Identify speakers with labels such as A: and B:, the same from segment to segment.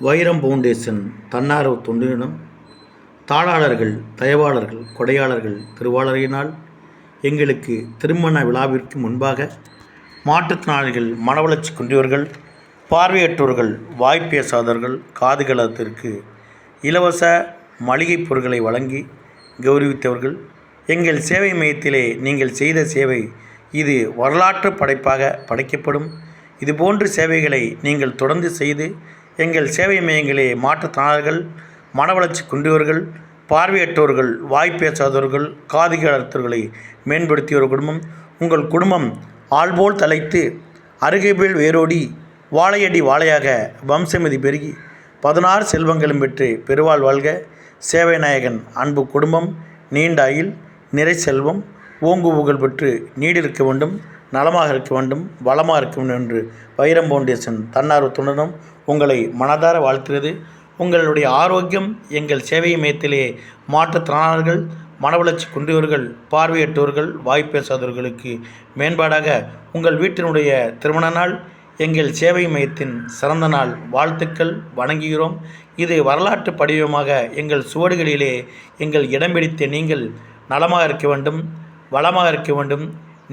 A: வைரம் பவுண்டேஷன் தன்னார்வ தொண்டினம் தாளாளர்கள் தயவாளர்கள் கொடையாளர்கள் திருவாளரையினால் எங்களுக்கு திருமண விழாவிற்கு முன்பாக மாற்றுத்திறனாளிகள் மனவளர்ச்சி குன்றியவர்கள் பார்வையற்றோர்கள் வாய் பேசாதவர்கள் காதுகளத்திற்கு இலவச மளிகைப் பொருட்களை வழங்கி கௌரவித்தவர்கள் எங்கள் சேவை மையத்திலே நீங்கள் செய்த சேவை இது வரலாற்று படைப்பாக படைக்கப்படும். இதுபோன்ற சேவைகளை நீங்கள் தொடர்ந்து செய்து எங்கள் சேவை மையங்களே மாற்றுத்திறனாளர்கள் மனவளர்ச்சி குன்றியவர்கள் பார்வையற்றோர்கள் வாய் பேசாதவர்கள் காதுகளற்றவர்களை மேம்படுத்திய ஒரு குடும்பம். உங்கள் குடும்பம் ஆள்போல் தலைத்து அருகைபேல் வேரோடி வாழையடி வாழையாக வம்சமதி பெருகி பதினாறு செல்வங்களும் பெற்று பெருவால் வாழ்க. சேவை நாயகன் அன்பு குடும்பம் நீண்ட ஆயுள் நிறை செல்வம் ஓங்கு புகழ் பெற்று நீடிருக்க வேண்டும் நலமாக இருக்க வேண்டும் வளமாக இருக்க வேண்டும் என்று வைரம் ஃபவுண்டேஷன் தன்னார்வத்துடனும் உங்களை மனதார வாழ்த்துகிறது உங்களுடைய ஆரோக்கியம் எங்கள் சேவை மையத்திலே மாற்றுத்திறனாளர்கள் மனவளர்ச்சி குன்றியவர்கள் பார்வையற்றவர்கள் வாய் பேசாதவர்களுக்கு மேம்பாடாக உங்கள் வீட்டினுடைய திருமண நாள் எங்கள் சேவை மையத்தின் சிறந்த நாள். வாழ்த்துக்கள் வணங்குகிறோம். இது வரலாற்று படிவமாக எங்கள் சுவடுகளிலே எங்கள் இடம் பிடித்த நீங்கள் நலமாக இருக்க வேண்டும் வளமாக இருக்க வேண்டும்.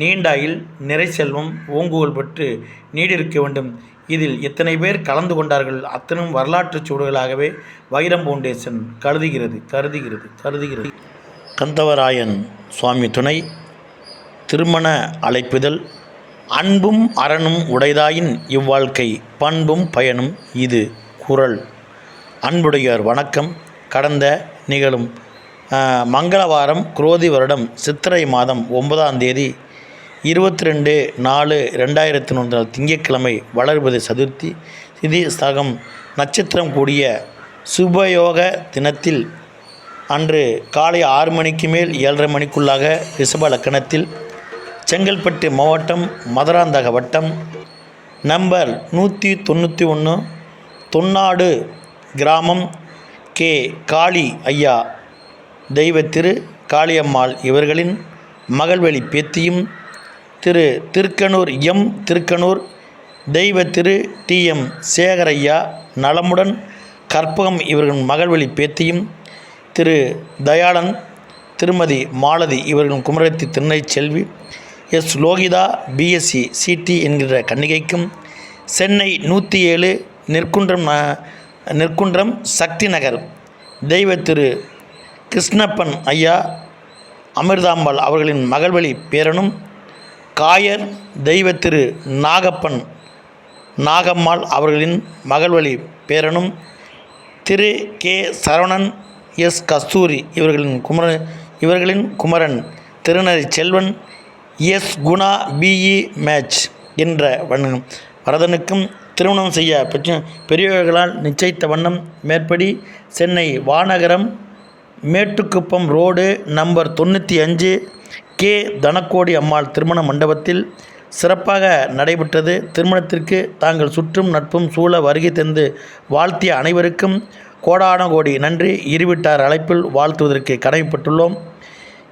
A: நீண்டாயில் நிறை செல்வம் ஓங்குகோல் பெற்று நீடிருக்க வேண்டும். இதில் எத்தனை பேர் கலந்து கொண்டார்கள் அத்தனும் வரலாற்றுச் சூடுகளாகவே வைரம் ஃபவுண்டேஷன் கருதுகிறது கருதுகிறது கருதுகிறது. கந்தவராயன் சுவாமி துணை திருமண அழைப்புதல் அன்பும் அரணும் உடைதாயின் இவ்வாழ்க்கை பண்பும் பயனும் இது குரல். அன்புடையோர் வணக்கம். கடந்த நிகழும் மங்களவாரம் குரோதி வருடம் சித்திரை மாதம் ஒன்பதாம் தேதி இருபத்தி ரெண்டு நாலு ரெண்டாயிரத்தி ஒன்று திங்கட்கிழமை வளர்பது சதுர்த்தி திதி சகம் நட்சத்திரம் கூடிய சுபயோக தினத்தில் அன்று காலை ஆறு மணிக்கு மேல் ஏழரை மணிக்குள்ளாக ரிஷப லக்கணத்தில் செங்கல்பட்டு மாவட்டம் மதுராந்தக வட்டம் நம்பர் நூற்றி தொண்ணூற்றி ஒன்று தொன்னாடு கிராமம் கே. காளி ஐயா. தெய்வ திரு காளியம்மாள் இவர்களின் மகள்வழி பேத்தியும் திரு திருக்கனூர் எம் திருக்கனூர் தெய்வ திரு டி எம் சேகரையா நலமுடன் கற்பகம் இவர்களின் மகள்வழி பேத்தியும் திரு தயாளன் திருமதி மாலதி இவர்களின் குமரத்தி திருநை செல்வி எஸ் லோகிதா பிஎஸ்சி சிடி என்கிற கன்னிகைக்கும் சென்னை நூற்றி ஏழு நெற்குன்றம் ந- நெற்குன்றம் சக்தி நகர் தெய்வ திரு கிருஷ்ணப்பன் ஐயா அமிர்தாம்பாள் அவர்களின் மகள்வழி பேரனும் காயர் தெய்வ திரு நாகப்பன் நாகம்மாள் அவர்களின் மகள்வழி பேரனும் திரு கே சரவணன் எஸ் கஸ்தூரி இவர்களின் குமர இவர்களின் குமரன் திருநறை செல்வன் எஸ் குணா பிஇ மேட்ச் என்ற வண்ணம். வரதனுக்கும் திருமணம் செய்ய பெற்ற பெரியவர்களால் நிச்சயித்த வண்ணம் மேற்படி சென்னை வானகரம் மேட்டுக்குப்பம் ரோடு நம்பர் தொண்ணூற்றி அஞ்சு கே தனக்கோடி அம்மாள் திருமண மண்டபத்தில் சிறப்பாக நடைபெற்றது. திருமணத்திற்கு தாங்கள் சுற்றும் நட்பும் சூழ வருகை தந்து வாழ்த்திய அனைவருக்கும் கோடான கோடி நன்றி. இருவிட்டார் அழைப்பில் வாழ்த்துவதற்கு கடமைப்பட்டுள்ளோம்.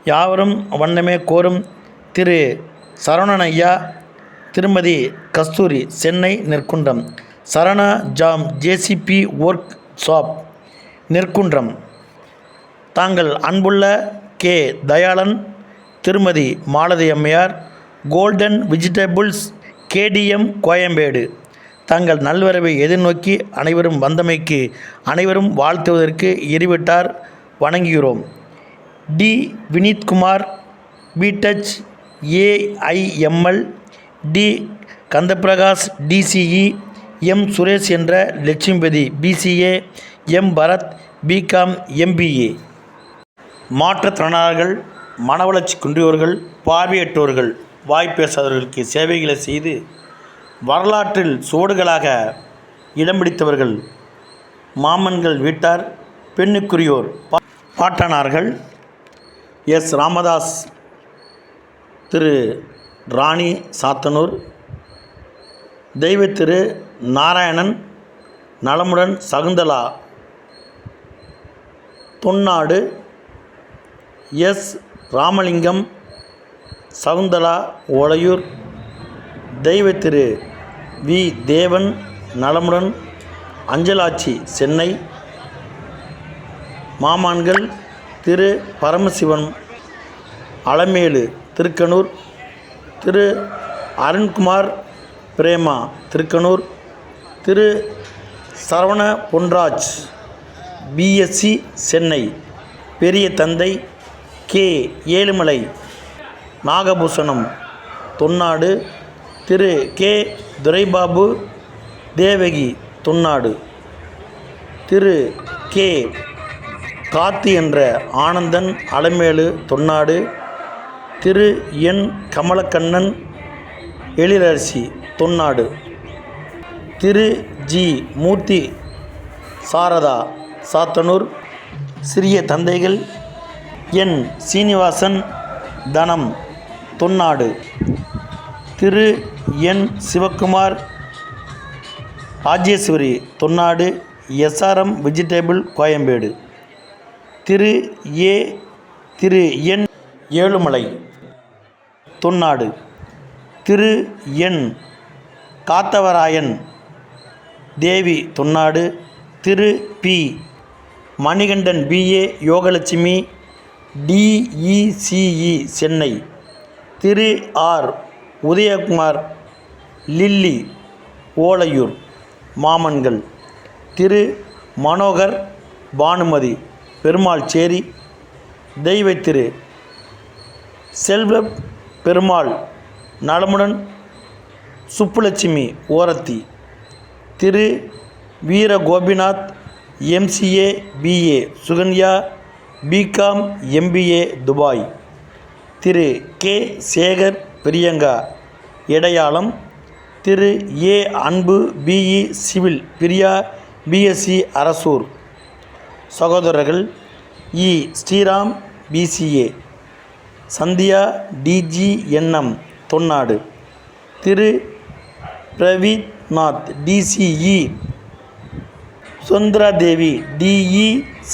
A: யாவரும் வண்ணமே கோரும் திரு சரவணன் ஐயா திருமதி கஸ்தூரி சென்னை நெற்குன்றம் சரணா ஜாம் ஜேசிபி ஒர்க் ஷாப் நெற்குன்றம். தாங்கள் அன்புள்ள கே தயாளன் திருமதி மாலதி அம்மையார் கோல்டன் விஜிடபிள்ஸ் கேடிஎம் கோயம்பேடு தங்கள் நல்வரவை எதிர்நோக்கி அனைவரும் வந்தமைக்கு அனைவரும் வாழ்த்துவதற்கு இருவிட்டார் வணங்குகிறோம். T. Vineethkumar B Tech AIML T. Kandaprakash DCE M Suresh என்ற Lakshmipathi BCA M Bharath B Com MBA மாற்றுத்திறனாளர்கள் மனவளர்ச்சி குன்றியோர்கள் பார்வையற்றோர்கள் வாய் பேசாதவர்களுக்கு சேவைகளை செய்து வரலாற்றில் சுவடுகளாக இடம் பிடித்தவர்கள் மாமன்கள் வீட்டார் பெண்ணுக்குரியோர் பா- பாட்டனார்கள் எஸ். ராமதாஸ் திரு. ராணி சாத்தனூர் தெய்வ திரு. நாராயணன் நலமுடன் சகுந்தலா தொன்னாடு எஸ். ராமலிங்கம் சவுந்தலா ஓலையூர் தெய்வ திரு வி. தேவன் நலமுடன் அஞ்சலாட்சி சென்னை மாமான்கள் திரு. பரமசிவன் அலமேலு திருக்கனூர் திரு. அருண்குமார் பிரேமா திருக்கனூர் திரு. சரவண பொன்ராஜ் பிஎஸ்சி சென்னை பெரிய தந்தை K Ezhumalai Nagabhushanam Thonnadu Thiru K Duraibabu Devaki Thonnadu. Thiru K Kathi என்ற ஆனந்தன் அலமேலு தொன்னாடு. திரு என் கமலக்கண்ணன் எழிலரசி தொன்னாடு. திரு ஜி மூர்த்தி சாரதா சாத்தனூர். சிறிய தந்தைகள் N Srinivasan Thanam Thonnadu. Thiru N Sivakumar Rajeswari Thonnadu SRM vegetable Koyambedu. Thiru A Thiru N Ezhumalai Thonnadu. Thiru N Kathavarayan Devi Thonnadu. Thiru P Manikandan BA Yogalakshmi DECE Chennai. Thiru R. Udayakumar Lily Olaiyur மாமன்கள். திரு. மனோகர் பானுமதி பெருமாள் சேரி தெய்வ திரு. செல்வ பெருமாள் நலமுடன். Subbulakshmi Orathi. Thiru. Veera Gopinath MCA BA Sukanya B Com MBA Dubai. Thiru K Sekar Priyanka. Idaiyalam Thiru A Anbu BE civil Priya BSc Arasur. சகோதரர்கள் E Sriram BCA Sandhya DGNM Thonnadu. Thiru Praveethnath DCE Sundara Devi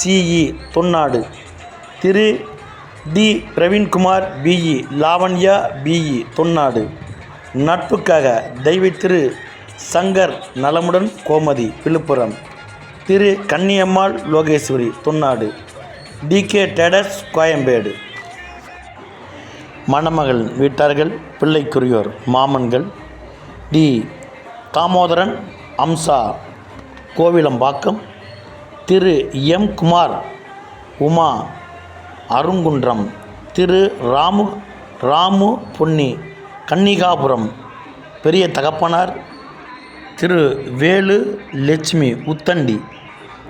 A: CE Thonnadu. Thiru T. Praveenkumar BE Lavanya BE Thonnadu. நட்புக்காக தெய்வ திரு சங்கர் நலமுடன் கோமதி விழுப்புரம். திரு Kanniammal Lokeswari தொன்னாடு. TK traders Koyambedu. மணமகள் வீட்டார்கள் பிள்ளைக்குரியோர் மாமன்கள். T. Damodaran Amsa Kovilambakkam. திரு M Kumar Uma Arungundram திரு ராமு ராமு பொன்னி கன்னிகாபுரம். பெரிய தகப்பனார் திரு Velu Lakshmi Uthandi.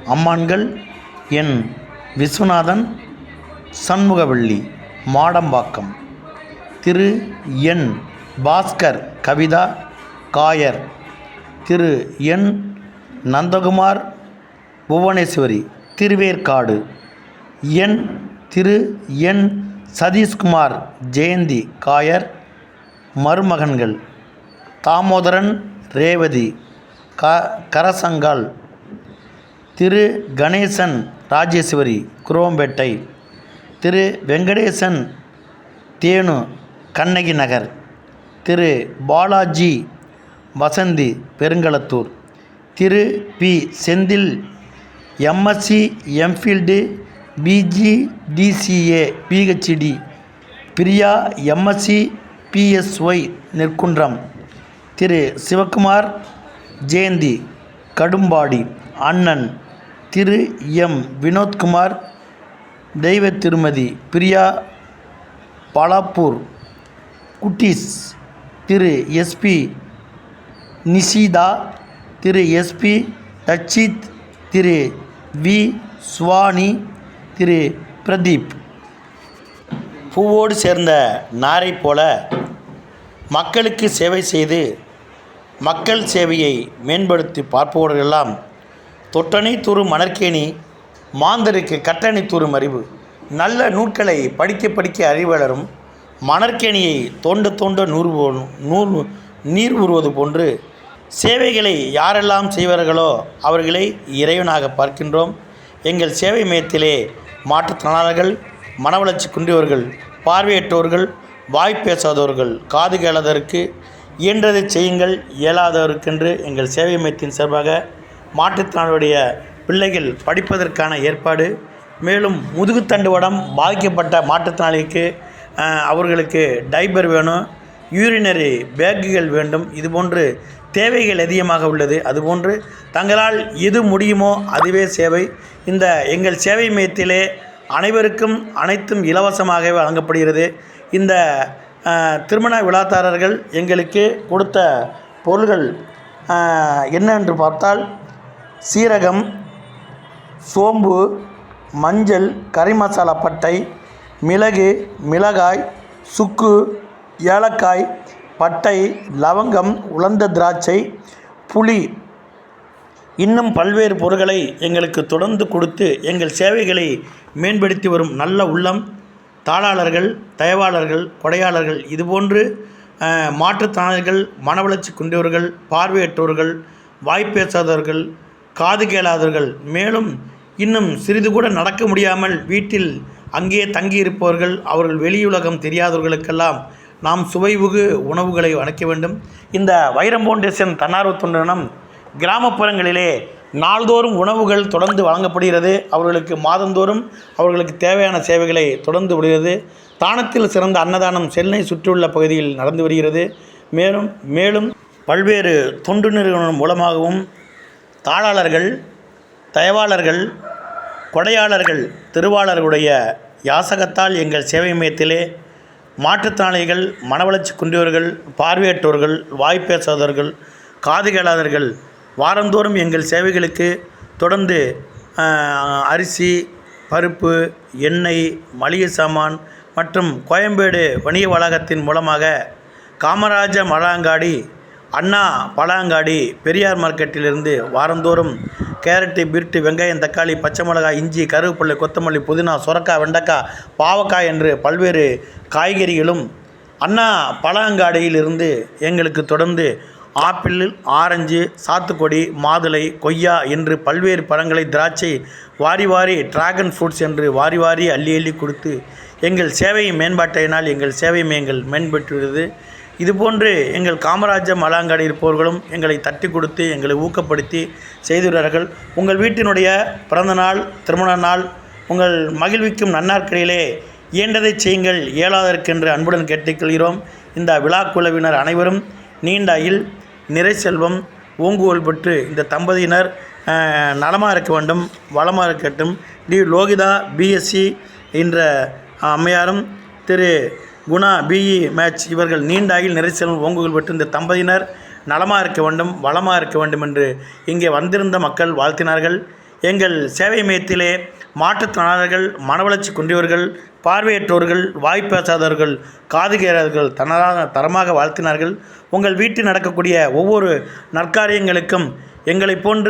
A: அம்மான்கள் N Viswanathan Shanmugavalli Madambakkam. Thiru N Baskar Kavitha Kayar. Thiru N Nandakumar Bhuvaneswari Thiruverkadu. N. Thiru. N. Sathishkumar Jayanthi Kayar மருமகன்கள். Damodaran Revathi க. Karasangal Thiru. Ganesan Rajeswari Chromepet. Thiru. Venkatesan Thenu Kannagi Nagar. Thiru. Balaji Vasanthi Perungalathur. Thiru. P. Senthil MSc MPhil PG DCA PhD Priya MSc PSY Nerkundram. Thiru. Sivakumar Jayanthi Kadumbadi அண்ணன். Thiru. M. Vinodkumar தெய்வ திருமதி பிரியா பாலாப்பூர். குட்டீஸ் Thiru. SP Nishitha Thiru. SP Thachith Thiru. V Suvani Thiru Pradeep. பூவோடு சேர்ந்த நாரை போல மக்களுக்கு சேவை செய்து மக்கள் சேவையை மேம்படுத்தி பார்ப்பவர்களெல்லாம் தொட்டனை துரு மணற்கேணி மாந்தருக்கு கட்டணை தூறும் அறிவு நல்ல நூல்களை படிக்க படிக்க அறிவளரும் மணற்கேணியை தோண்ட தோண்ட நூறு போ- நூறு நீர் உருவது போன்று சேவைகளை யாரெல்லாம் செய்வார்களோ அவர்களை இறைவனாக பார்க்கின்றோம். எங்கள் சேவை மையத்திலே மாற்றுத்திறனாளர்கள் மனவளர்ச்சி குன்றியவர்கள் பார்வையற்றோர்கள் வாய் பேசாதவர்கள் காது கேளாதவருக்கு இயன்றதை செய்யுங்கள் இயலாதவருக்கென்று எங்கள் சேவை மையத்தின் சார்பாக மாற்றுத்திறனாளியுடைய பிள்ளைகள் படிப்பதற்கான ஏற்பாடு மேலும் முதுகுத்தண்டு வடம் பாதிக்கப்பட்ட மாற்றுத்திறனாளிக்கு அவர்களுக்கு டைபர் வேணும் யூரினரி பேக்குகள் வேண்டும். இதுபோன்று தேவைகள் அதிகமாக உள்ளது. அதுபோன்று தங்களால் எது முடியுமோ அதுவே சேவை. இந்த எங்கள் சேவை மையத்திலே அனைவருக்கும் அனைத்தும் இலவசமாகவே வழங்கப்படுகிறது. இந்த திருமண விழாத்தாரர்கள் எங்களுக்கு கொடுத்த பொருள்கள் என்னென்று என்ன என்று பார்த்தால் சீரகம் சோம்பு மஞ்சள் கறி மசாலா பட்டை மிளகு மிளகாய் சுக்கு ஏலக்காய் பட்டை லவங்கம் உலர்ந்த திராட்சை புளி. இன்னும் பல்வேறு பொருட்களை எங்களுக்கு தொடர்ந்து கொடுத்து எங்கள் சேவைகளை மேம்படுத்தி வரும் நல்ல உள்ளம் தாளாளர்கள் தயவாளர்கள் கொடையாளர்கள் இதுபோன்று அஹ், மாற்றுத்திறனாளிகள் மனவளர்ச்சி கொண்டவர்கள் பார்வையற்றோர்கள் வாய்ப்பேசாதவர்கள் காது கேளாதவர்கள் மேலும் இன்னும் சிறிது கூட நடக்க முடியாமல் வீட்டில் அங்கேயே தங்கியிருப்பவர்கள் அவர்கள் வெளியுலகம் தெரியாதவர்களுக்கெல்லாம் நாம் சுவைவுகு உணவுகளை வணக்க வேண்டும். இந்த வைரம் ஃபவுண்டேஷன் தன்னார்வ தொண்டனம் கிராமப்புறங்களிலே நாள்தோறும் உணவுகள் தொடர்ந்து வழங்கப்படுகிறது. அவர்களுக்கு மாதந்தோறும் அவர்களுக்கு தேவையான சேவைகளை தொடர்ந்து விடுகிறது. தானத்தில் சிறந்த அன்னதானம் சென்னை சுற்றியுள்ள பகுதியில் நடந்து வருகிறது. மேலும் மேலும் பல்வேறு தொண்டு நிறுவனம் மூலமாகவும் தாளாளர்கள் தயவாளர்கள் கொடையாளர்கள் திருவாளர்களுடைய யாசகத்தால் எங்கள் சேவை மையத்திலே மாற்றுத்திறனாளிகள் மனவளர்ச்சி குன்றியவர்கள் பார்வையற்றோர்கள் வாய் பேசாதவர்கள் காது கேளாதவர்கள் வாரந்தோறும் எங்கள் சேவைகளுக்கு தொடர்ந்து அரிசி பருப்பு எண்ணெய் மளிகை சாமான் மற்றும் கோயம்பேடு வணிக வளாகத்தின் மூலமாக காமராஜ மலாங்காடி அண்ணா பழாங்காடி பெரியார் மார்க்கெட்டிலிருந்து வாரந்தோறும் கேரட்டு பீட்டு வெங்காயம் தக்காளி பச்சை மிளகாய் இஞ்சி கருவேப்பிள்ளை கொத்தமல்லி புதினா சுரக்காய் வெண்டைக்காய் பாவக்காய் என்று பல்வேறு காய்கறிகளும் அண்ணா பழாங்காடியிலிருந்து எங்களுக்கு தொடர்ந்து ஆப்பிள் ஆரஞ்சு சாத்துக்குடி மாதுளை கொய்யா என்று பல்வேறு பழங்களை திராட்சை வாரி வாரி டிராகன் ஃப்ரூட்ஸ் என்று வாரி வாரி அள்ளி அள்ளி கொடுத்து எங்கள் சேவையின் மேம்பாட்டையினால் எங்கள் சேவை எங்கள் மேம்பட்டுள்ளது. இதுபோன்று எங்கள் காமராஜ மலாங்காடு இருப்பவர்களும் எங்களை தட்டி கொடுத்து எங்களை ஊக்கப்படுத்தி செய்துள்ளார்கள் உங்கள் வீட்டினுடைய பிறந்த நாள் திருமண நாள் உங்கள் மகிழ்விக்கும் நன்னாட்களிலே இயன்றதை செய்யுங்கள் இயலாதற்கென்று அன்புடன் கேட்டுக்கொள்கிறோம். இந்த விழா குழுவினர் அனைவரும் நீண்டாயில் நிறை செல்வம் ஓங்குவோல் பெற்று இந்த தம்பதியினர் நலமாக இருக்க வேண்டும் வளமாக இருக்கட்டும். டி. லோகிதா பிஎஸ்சி என்ற அம்மையாரும் திரு. குணா பிஇ மேட்ச் இவர்கள் நீண்ட ஆகில் நிறை ஓங்குகள் பெற்று இந்த தம்பதியினர் நலமாக இருக்க வேண்டும் வளமாக இருக்க வேண்டும் என்று இங்கே வந்திருந்த மக்கள் வாழ்த்தினார்கள். எங்கள் சேவை மையத்திலே மாற்றுத்திறனாளர்கள் மனவளர்ச்சி குன்றியவர்கள் பார்வையற்றோர்கள் வாய்ப்பேசாதவர்கள் காது கேளாதவர்கள் தனதாக தரமாக வாழ்த்தினார்கள். உங்கள் வீட்டில் நடக்கக்கூடிய ஒவ்வொரு நற்காரியங்களுக்கும் எங்களைப் போன்ற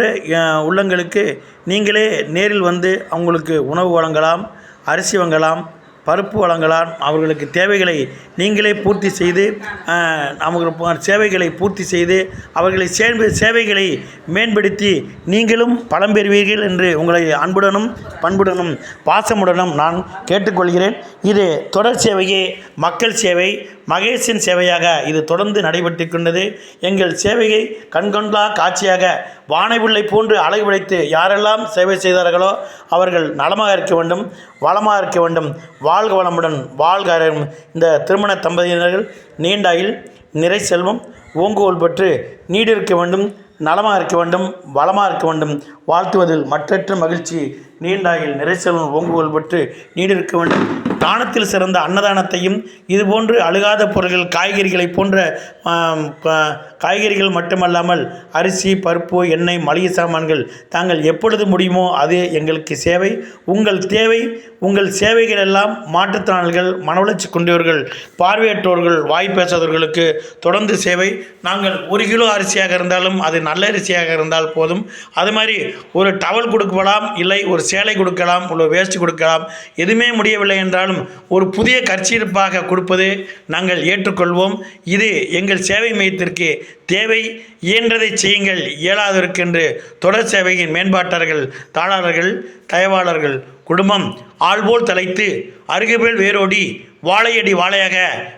A: உள்ளங்களுக்கு நீங்களே நேரில் வந்து அவங்களுக்கு உணவு வழங்கலாம் அரிசி வாங்கலாம் பருப்பு வழங்கலாம். அவர்களுக்கு தேவைகளை நீங்களே பூர்த்தி செய்து அஹ், அவங்களுக்கு சேவைகளை பூர்த்தி செய்து அவர்களை சேர்ந்து சேவைகளை மேம்படுத்தி நீங்களும் பலம் பெறுவீர்கள் என்று உங்களை அன்புடனும் பண்புடனும் பாசமுடனும் நான் கேட்டுக்கொள்கிறேன். இது தொடர் சேவையே மக்கள் சேவை மகேஷின் சேவையாக இது தொடர்ந்து நடைபெற்று கொண்டது. எங்கள் சேவையை கண்கொண்டா காட்சியாக வானைவில்லை போன்று அழகு படைத்து யாரெல்லாம் சேவை செய்தார்களோ அவர்கள் நலமாக இருக்க வேண்டும் வளமாக இருக்க வேண்டும். வாழ்க வளமுடன் வாழ்க இந்த திருமண தம்பதியினர்கள் நீண்டாயில் நிறை செல்வம் ஓங்குகோல் பெற்று நீடிருக்க வேண்டும் நலமாக இருக்க வேண்டும் வளமாக இருக்க வேண்டும். வாழ்த்துவதில் மற்றற்ற மகிழ்ச்சி நீண்டாயில் நிறைச்சலும் செல்வம் பெற்று நீடிருக்க வேண்டும். தானத்தில் சிறந்த அன்னதானத்தையும் இதுபோன்று அழுகாத பொருள்கள் காய்கறிகளை போன்ற காய்கறிகள் மட்டுமல்லாமல் அரிசி பருப்பு எண்ணெய் மளிகை சாமான்கள் தாங்கள் எப்பொழுது முடியுமோ அது எங்களுக்கு சேவை. உங்கள் தேவை உங்கள் சேவைகள் எல்லாம் மாற்றுத்திறனாளிகள் மனவளர்ச்சி கொண்டவர்கள் பார்வையற்றோர்கள் வாய் பேசாதவர்களுக்கு தொடர்ந்து சேவை. நாங்கள் ஒரு கிலோ அரிசியாக இருந்தாலும் அது நல்ல அரிசியாக இருந்தால் போதும். அது மாதிரி ஒரு டவல் கொடுக்கலாம் இல்லை ஒரு சேலை கொடுக்கலாம் ஒரு வேஷ்டி கொடுக்கலாம். எதுவுமே முடியவில்லை என்றாலும் ஒரு புதிய கர்ச்சீர்ப்பாக கொடுப்பது நாங்கள் ஏற்றுக்கொள்வோம். இது எங்கள் சேவை மையத்திற்கு தேவை. இயன்றதை செய்யுங்கள். இயலாதவர்க்கென்று தொடர் சேவையின் மேம்பாட்டாளர்கள் தாளாளர்கள் தயவாளர்கள் குடும்பம் ஆள்போல் தலைத்து அருகேபேல் வேரோடி வாழையடி வாழையாக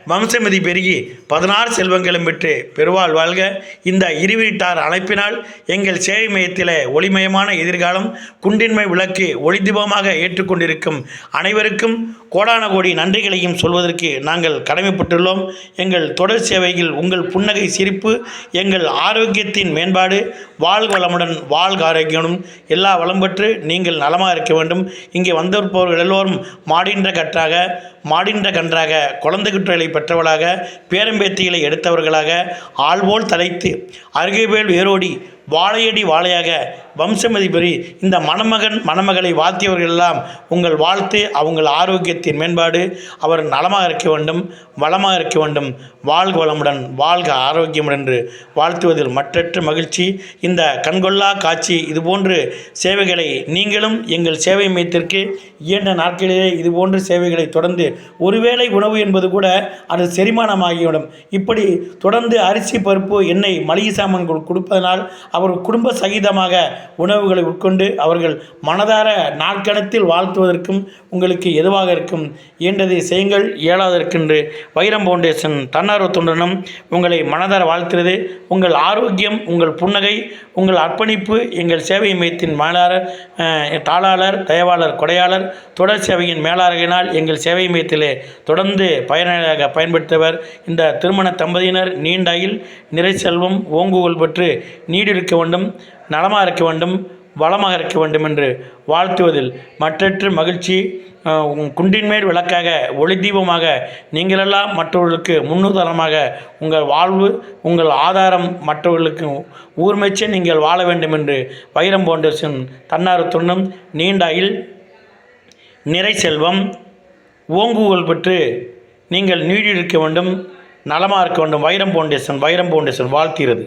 A: வம்சமதி பெருகி பதினாறு செல்வங்களும் பெற்று பெருவாள் வாழ்க. இந்த இருவீட்டார் அழைப்பினால் எங்கள் சேவை மையத்தில் ஒளிமயமான எதிர்காலம் குண்டின்மை விளக்கு ஒளிதீபமாக ஏற்றுக்கொண்டிருக்கும் அனைவருக்கும் கோடான கோடி நன்றிகளையும் சொல்வதற்கு நாங்கள் கடமைப்பட்டுள்ளோம். எங்கள் தொடர் சேவையில் உங்கள் புன்னகை சிரிப்பு எங்கள் ஆரோக்கியத்தின் மேம்பாடு வாழ்க வளமுடன் வாழ்க ஆரோக்கியமும் எல்லா வளம் பெற்று நீங்கள் நலமாக இருக்க வேண்டும். இங்கே வந்திருப்பவர்கள் எல்லோரும் மாடின்ற கற்றாக மாடின்ற கன்றாக குழந்தைகுற்றலை பெற்றவளாக பேரம்பேத்திகளை எடுத்தவர்களாக ஆள்போல் தலைத்து அருகேபேல் வேரோடி வாழையடி வாழையாக வம்சமதி பெறி இந்த மணமகன் மணமகளை வாழ்த்தியவர்கள் எல்லாம் உங்கள் வாழ்த்து அவங்கள் ஆரோக்கியத்தின் மேம்பாடு அவர் நலமாக இருக்க வேண்டும் வளமாக இருக்க வேண்டும் வாழ்க வளமுடன் வாழ்க ஆரோக்கியமுடன் என்று வாழ்த்துவதில் மற்றற்ற மகிழ்ச்சி. இந்த கண்கொள்ளா காட்சி இதுபோன்று சேவைகளை நீங்களும் எங்கள் சேவை மையத்திற்கு இயன்ற நாட்களிலே இதுபோன்ற சேவைகளை தொடர்ந்து ஒருவேளை உணவு என்பது கூட அது செரிமானமாகிவிடும். இப்படி தொடர்ந்து அரிசி பருப்பு எண்ணெய் மளிகை சாமான் கொடுப்பதனால் அவர் குடும்ப சகிதமாக உணவுகளை உட்கொண்டு அவர்கள் மனதார நாட்கணத்தில் வாழ்த்துவதற்கும் உங்களுக்கு எதுவாக இருக்கும் இயன்றதை செய்யுங்கள். இயலாதற்கென்று வைரம் ஃபவுண்டேஷன் தன்னார்வ தொண்டனும் உங்களை மனதார வாழ்த்துறது உங்கள் ஆரோக்கியம் உங்கள் புன்னகை உங்கள் அர்ப்பணிப்பு எங்கள் சேவை மையத்தின் மேலாளர் தாளாளர் தயவாளர் கொடையாளர் தொடர் சேவையின் மேலாளர்களினால் எங்கள் சேவை மையத்திலே தொடர்ந்து பயனாளியாக பயன்படுத்தவர். இந்த திருமண தம்பதியினர் நீண்டாயில் நிறை செல்வம் ஓங்குகோல் பெற்று நீடிருக்க வேண்டும் நலமாக இருக்க வேண்டும் வளமாக இருக்க வேண்டும் என்று வாழ்த்துவதில் மற்றற்று மகிழ்ச்சி. குண்டின்மேல் விளக்காக ஒளி தீபமாக நீங்களெல்லாம் மற்றவர்களுக்கு முன்னுதாரணமாக உங்கள் வாழ்வு உங்கள் ஆதாரம் மற்றவர்களுக்கு ஊர்மைச்சே நீங்கள் வாழ வேண்டும் என்று வைரம் ஃபவுண்டேஷன் தன்னார்வ தொண்ணும் நீண்டாயில் நிறை செல்வம். ஓங்குகள் பெற்று நீங்கள் நீடிருக்க வேண்டும் நலமாக இருக்க வேண்டும். வைரம் ஃபவுண்டேஷன் வைரம் ஃபவுண்டேஷன் வாழ்த்துகிறது.